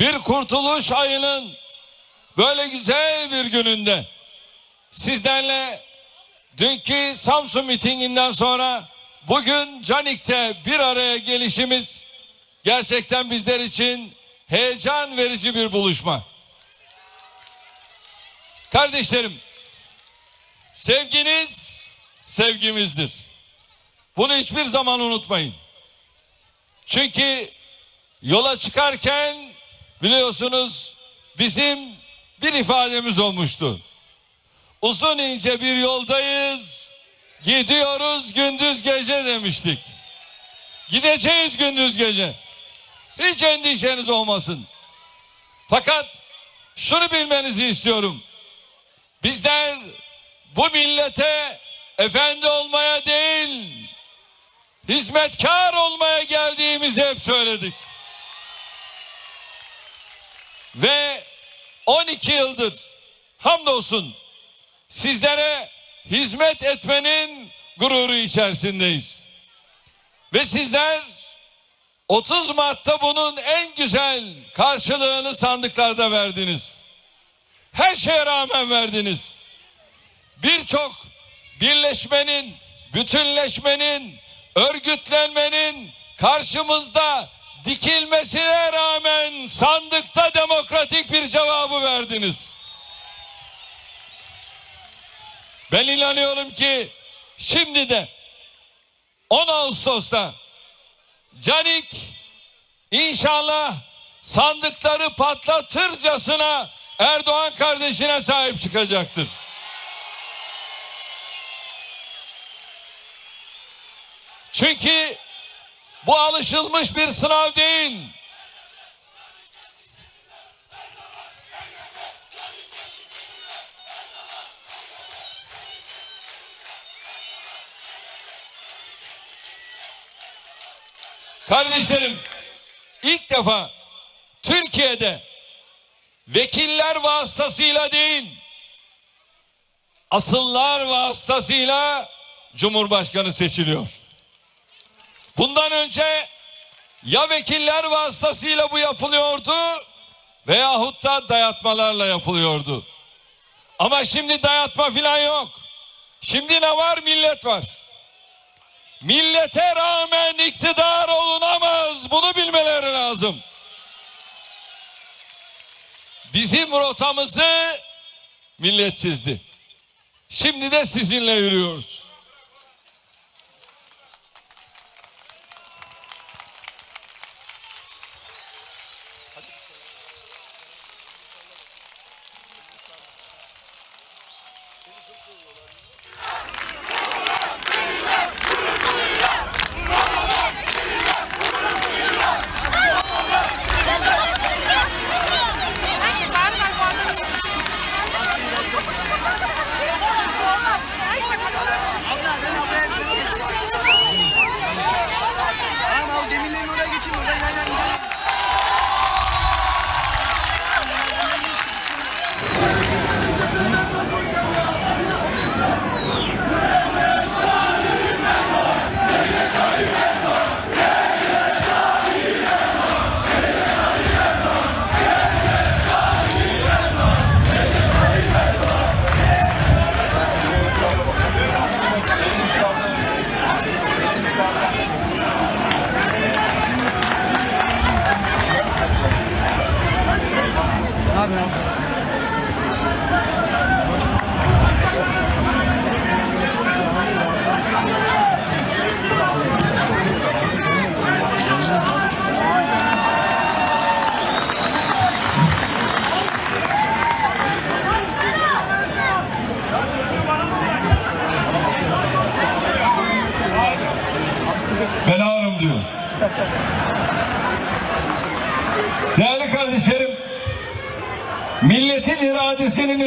bir kurtuluş ayının böyle güzel bir gününde sizlerle dünkü Samsun mitinginden sonra bugün Canik'te bir araya gelişimiz gerçekten bizler için heyecan verici bir buluşma. Kardeşlerim, sevginiz sevgimizdir. Bunu hiçbir zaman unutmayın. Çünkü yola çıkarken biliyorsunuz bizim bir ifademiz olmuştu. Uzun ince bir yoldayız. Gidiyoruz gündüz gece demiştik. Gideceğiz gündüz gece. Hiç endişeniz olmasın. Fakat şunu bilmenizi istiyorum. Bizler bu millete efendi olmaya değil, hizmetkar olmaya geldiğimizi hep söyledik. Ve 12 yıldır hamdolsun sizlere hizmet etmenin gururu içerisindeyiz. Ve sizler 30 Mart'ta bunun en güzel karşılığını sandıklarda verdiniz. Her şeye rağmen verdiniz. Birçok birleşmenin, bütünleşmenin, örgütlenmenin karşımızda dikilmesine rağmen sandıkta demokratik bir cevabı verdiniz. Ben inanıyorum ki şimdi de 10 Ağustos'ta Canik inşallah sandıkları patlatırcasına Erdoğan kardeşine sahip çıkacaktır. Çünkü bu alışılmış bir sınav değil. Kardeşlerim ilk defa Türkiye'de vekiller vasıtasıyla değil asıllar vasıtasıyla Cumhurbaşkanı seçiliyor. Bundan önce ya vekiller vasıtasıyla bu yapılıyordu veyahut da dayatmalarla yapılıyordu. Ama şimdi dayatma filan yok. Şimdi ne var? Millet var. Millete rağmen iktidar olunamaz. Bunu bilmeleri lazım. Bizim rotamızı millet çizdi. Şimdi de sizinle yürüyoruz.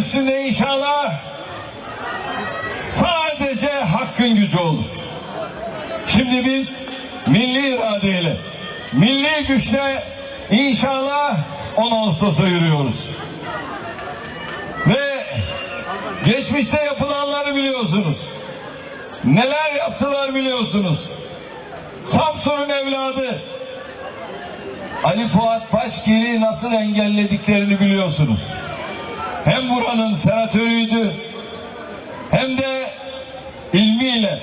Üstünde inşallah sadece hakkın gücü olur. Şimdi biz milli iradeyle, milli güçle inşallah 10 Ağustos'a yürüyoruz. Ve geçmişte yapılanları biliyorsunuz. Neler yaptılar biliyorsunuz. Samsun'un evladı Ali Fuat Başkir'i nasıl engellediklerini biliyorsunuz. Hem buranın senatörüydü hem de ilmiyle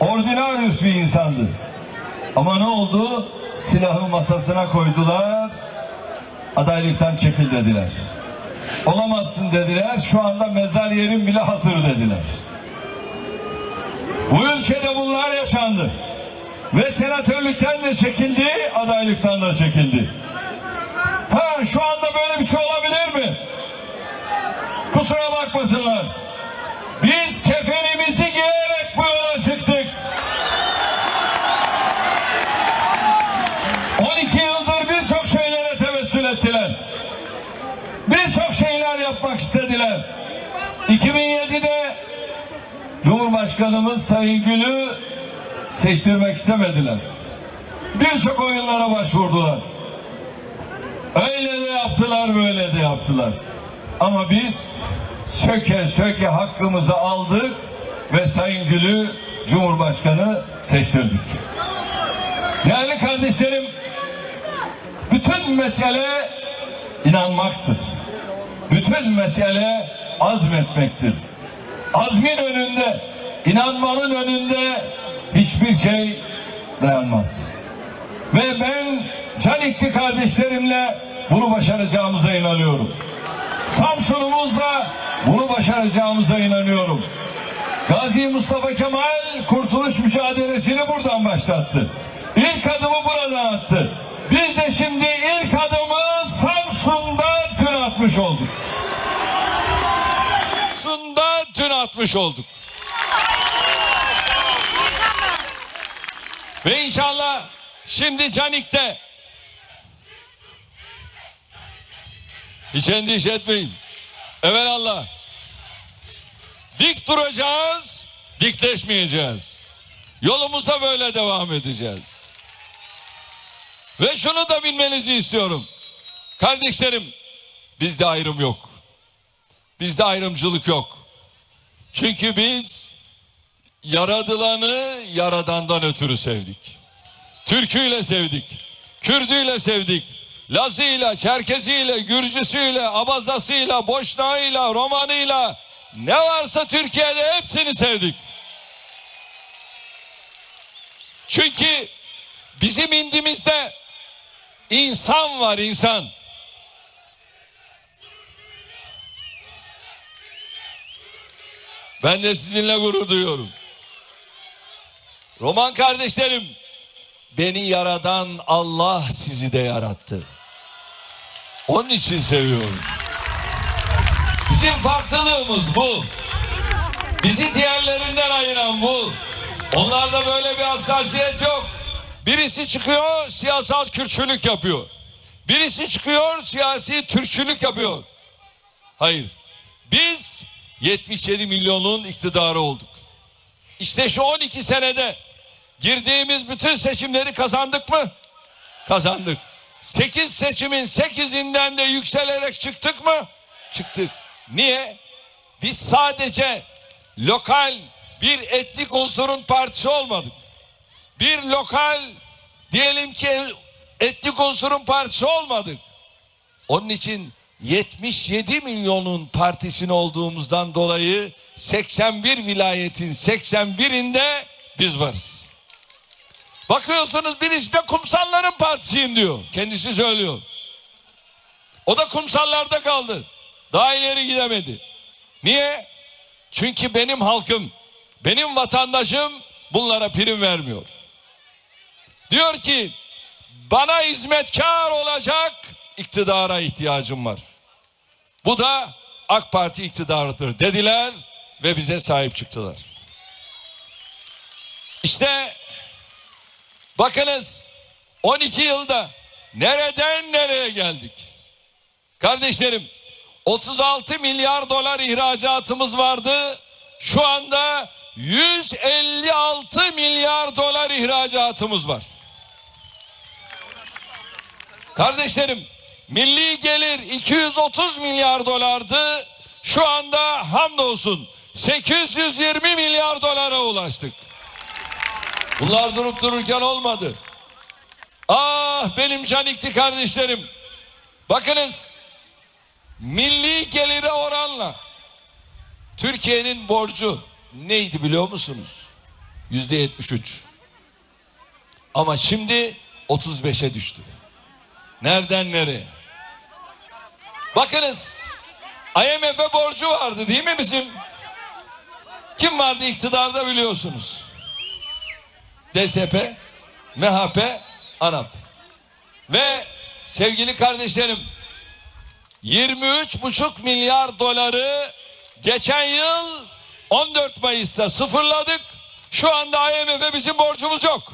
ordinarius bir insandı. Ama ne oldu? Silahı masasına koydular, adaylıktan çekil dediler. Olamazsın dediler, şu anda mezar yerin bile hazır dediler. Bu ülkede bunlar yaşandı. Ve senatörlükten de çekildi, adaylıktan da çekildi. Ha şu anda böyle bir şey olabilir mi? Kusura bakmasınlar. Biz kefenimizi giyerek bu yola çıktık. 12 yıldır birçok şeylere tevessül ettiler. Birçok şeyler yapmak istediler. 2007'de Cumhurbaşkanımız Sayın Gül'ü seçtirmek istemediler. Birçok oyunlara başvurdular. Öyle de yaptılar, böyle de yaptılar. Ama biz söke söke hakkımızı aldık ve Sayın Gül'ü Cumhurbaşkanı seçtirdik. Değerli kardeşlerim, bütün mesele inanmaktır. Bütün mesele azmetmektir. Azmin önünde, inanmanın önünde hiçbir şey dayanmaz. Ve ben Canikli kardeşlerimle bunu başaracağımıza inanıyorum. Samsun'umuzla bunu başaracağımıza inanıyorum. Gazi Mustafa Kemal kurtuluş mücadelesini buradan başlattı. İlk adımı buradan attı. Biz de şimdi ilk adımı Samsun'da dün atmış olduk. Samsun'da dün atmış olduk. Ve inşallah şimdi Canik'te hiç endişe etmeyin. Evelallah. Dik duracağız, dikleşmeyeceğiz. Yolumuza böyle devam edeceğiz. Ve şunu da bilmenizi istiyorum. Kardeşlerim, bizde ayrım yok. Bizde ayrımcılık yok. Çünkü biz yaradılanı yaradandan ötürü sevdik. Türküyle sevdik. Kürdüyle sevdik. Lazıyla, Çerkeziyle, Gürcüsüyle, Abazasıyla, Boşnağıyla, Romanıyla ne varsa Türkiye'de hepsini sevdik. Çünkü bizim indimizde insan var insan. Ben de sizinle gurur duyuyorum. Roman kardeşlerim, beni yaradan Allah sizi de yarattı. Onun için seviyorum. Bizim farklılığımız bu. Bizi diğerlerinden ayıran bu. Onlarda böyle bir hassasiyet yok. Birisi çıkıyor siyasal kürçülük yapıyor. Birisi çıkıyor siyasi Türkçülük yapıyor. Hayır. Biz 77 milyonun iktidarı olduk. İşte şu 12 senede girdiğimiz bütün seçimleri kazandık mı? Kazandık. 8 seçimin 8'inden de yükselerek çıktık mı? Çıktık. Niye? Biz sadece lokal bir etnik unsurun partisi olmadık. Bir lokal diyelim ki etnik unsurun partisi olmadık. Onun için 77 milyonun partisini olduğumuzdan dolayı 81 vilayetin 81'inde biz varız. Bakıyorsunuz birisi de kumsalların partisiyim diyor. Kendisi söylüyor. O da kumsallarda kaldı. Daha ileri gidemedi. Niye? Çünkü benim halkım, benim vatandaşım bunlara prim vermiyor. Diyor ki bana hizmetkar olacak iktidara ihtiyacım var. Bu da AK Parti iktidarıdır dediler ve bize sahip çıktılar. İşte bakınız 12 yılda nereden nereye geldik? Kardeşlerim 36 milyar dolar ihracatımız vardı. Şu anda 156 milyar dolar ihracatımız var. Kardeşlerim milli gelir 230 milyar dolardı. Şu anda hamdolsun 820 milyar dolara ulaştık. Bunlar durup dururken olmadı. Ah benim canikli kardeşlerim. Bakınız milli gelire oranla Türkiye'nin borcu neydi biliyor musunuz? Yüzde 73. Ama şimdi 35'e düştü. Nereden nereye? Bakınız IMF'e borcu vardı değil mi bizim? Kim vardı iktidarda biliyorsunuz. DSP, MHP, ANAP. Ve sevgili kardeşlerim 23,5 milyar doları geçen yıl 14 Mayıs'ta sıfırladık. Şu anda IMF'e bizim borcumuz yok.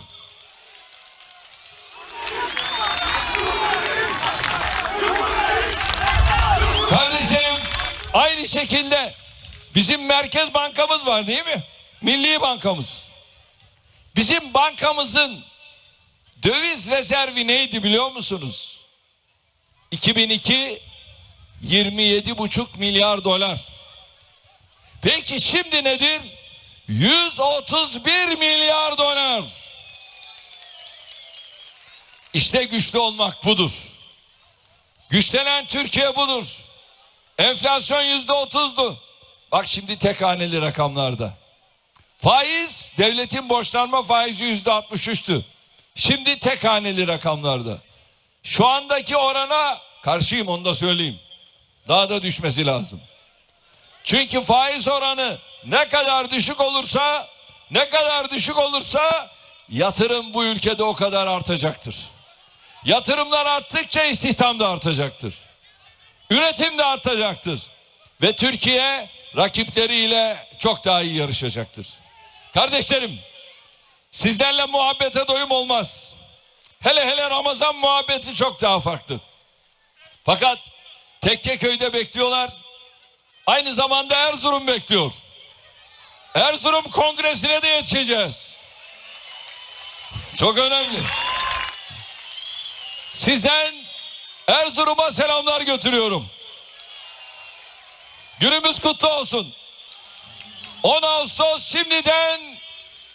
Kardeşlerim aynı şekilde bizim Merkez Bankamız var değil mi? Milli Bankamız. Bizim bankamızın döviz rezervi neydi biliyor musunuz? 2002 27,5 milyar dolar. Peki şimdi nedir? 131 milyar dolar. İşte güçlü olmak budur. Güçlenen Türkiye budur. Enflasyon yüzde otuzdu. Bak şimdi tek haneli rakamlarda. Faiz, devletin borçlanma faizi yüzde altmış üçtü. Şimdi tek haneli rakamlarda. Şu andaki orana karşıyım onu da söyleyeyim. Daha da düşmesi lazım. Çünkü faiz oranı ne kadar düşük olursa, ne kadar düşük olursa yatırım bu ülkede o kadar artacaktır. Yatırımlar arttıkça istihdam da artacaktır. Üretim de artacaktır. Ve Türkiye rakipleriyle çok daha iyi yarışacaktır. Kardeşlerim, sizlerle muhabbete doyum olmaz. Hele hele Ramazan muhabbeti çok daha farklı. Fakat Tekkeköy'de bekliyorlar. Aynı zamanda Erzurum bekliyor. Erzurum Kongresi'ne de yetişeceğiz. Çok önemli. Sizden Erzurum'a selamlar götürüyorum. Günümüz kutlu olsun. 10 Ağustos şimdiden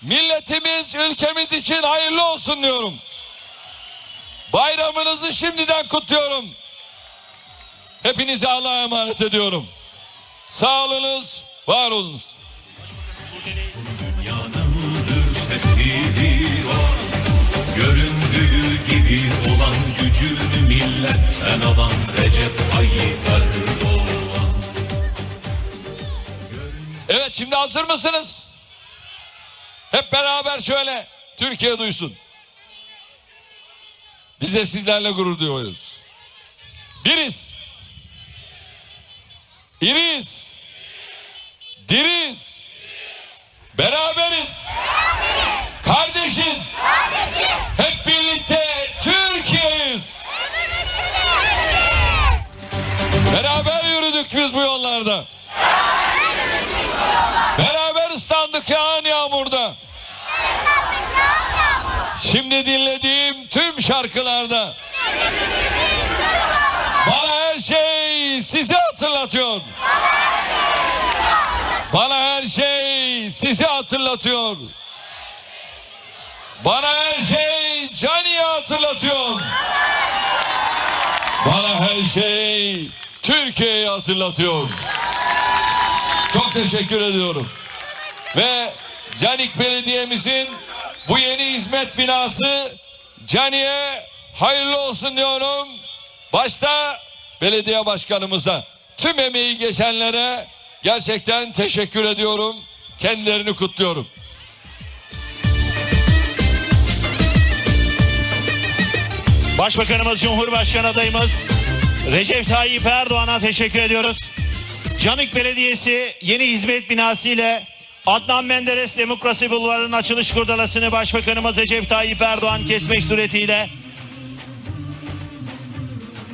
milletimiz, ülkemiz için hayırlı olsun diyorum. Bayramınızı şimdiden kutluyorum. Hepinize Allah'a emanet ediyorum. Sağ olunuz, var olunuz. Göründüğü gibi olan gücünü milletten alan Recep Tayyip Erdoğan Evet şimdi hazır mısınız? Hep beraber şöyle Türkiye duysun. Biz de sizlerle gurur duyuyoruz. Biriz. İriz. Diriz. Beraberiz. Kardeşiz. Hep Şimdi dinlediğim tüm şarkılarda bana her şey sizi hatırlatıyor. Bana her şey sizi hatırlatıyor. Bana her şey Cani'yi hatırlatıyor. Bana her şey Türkiye'yi hatırlatıyor. Çok teşekkür ediyorum. Ve Canik Belediye'mizin bu yeni hizmet binası Cani'ye hayırlı olsun diyorum. Başta belediye başkanımıza, tüm emeği geçenlere gerçekten teşekkür ediyorum. Kendilerini kutluyorum. Başbakanımız, Cumhurbaşkanı adayımız Recep Tayyip Erdoğan'a teşekkür ediyoruz. Canik Belediyesi yeni hizmet binası ile Adnan Menderes Demokrasi Bulvarı'nın açılış kurdalasını Başbakanımız Recep Tayyip Erdoğan kesmek suretiyle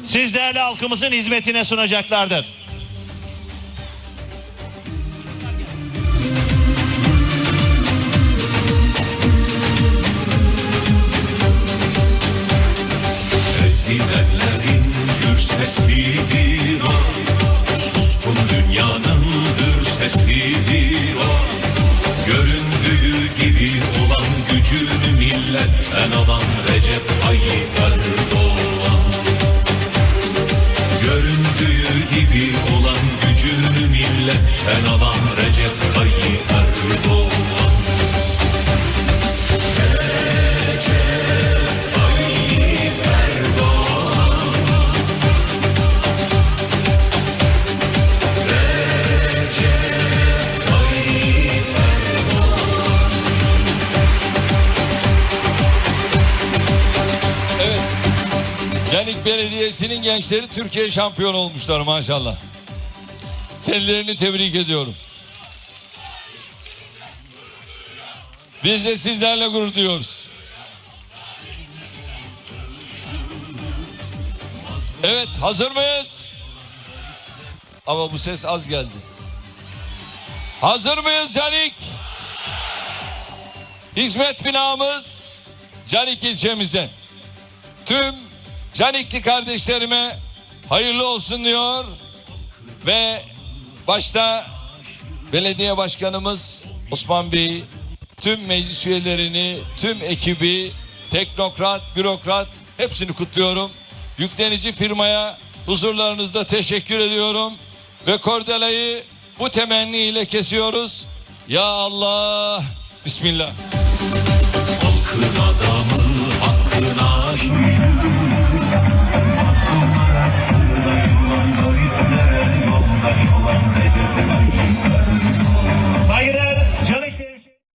siz değerli halkımızın hizmetine sunacaklardır. Ezilenlerin gür sesidir Ben olan Recep Tayyip Erdoğan. Göründüğü gibi olan gücünü millet Ben olan Recep Tayyip Erdoğan. Belediyesi'nin gençleri Türkiye şampiyonu olmuşlar maşallah. Kendilerini tebrik ediyorum. Biz de sizlerle gurur duyuyoruz. Evet hazır mıyız? Ama bu ses az geldi. Hazır mıyız Canik? Hizmet binamız Canik ilçemize. Tüm Canikli kardeşlerime hayırlı olsun diyor ve başta belediye başkanımız Osman Bey, tüm meclis üyelerini, tüm ekibi, teknokrat, bürokrat hepsini kutluyorum. Yüklenici firmaya huzurlarınızda teşekkür ediyorum ve kordelayı bu temenniyle kesiyoruz. Ya Allah, Bismillah. Halkın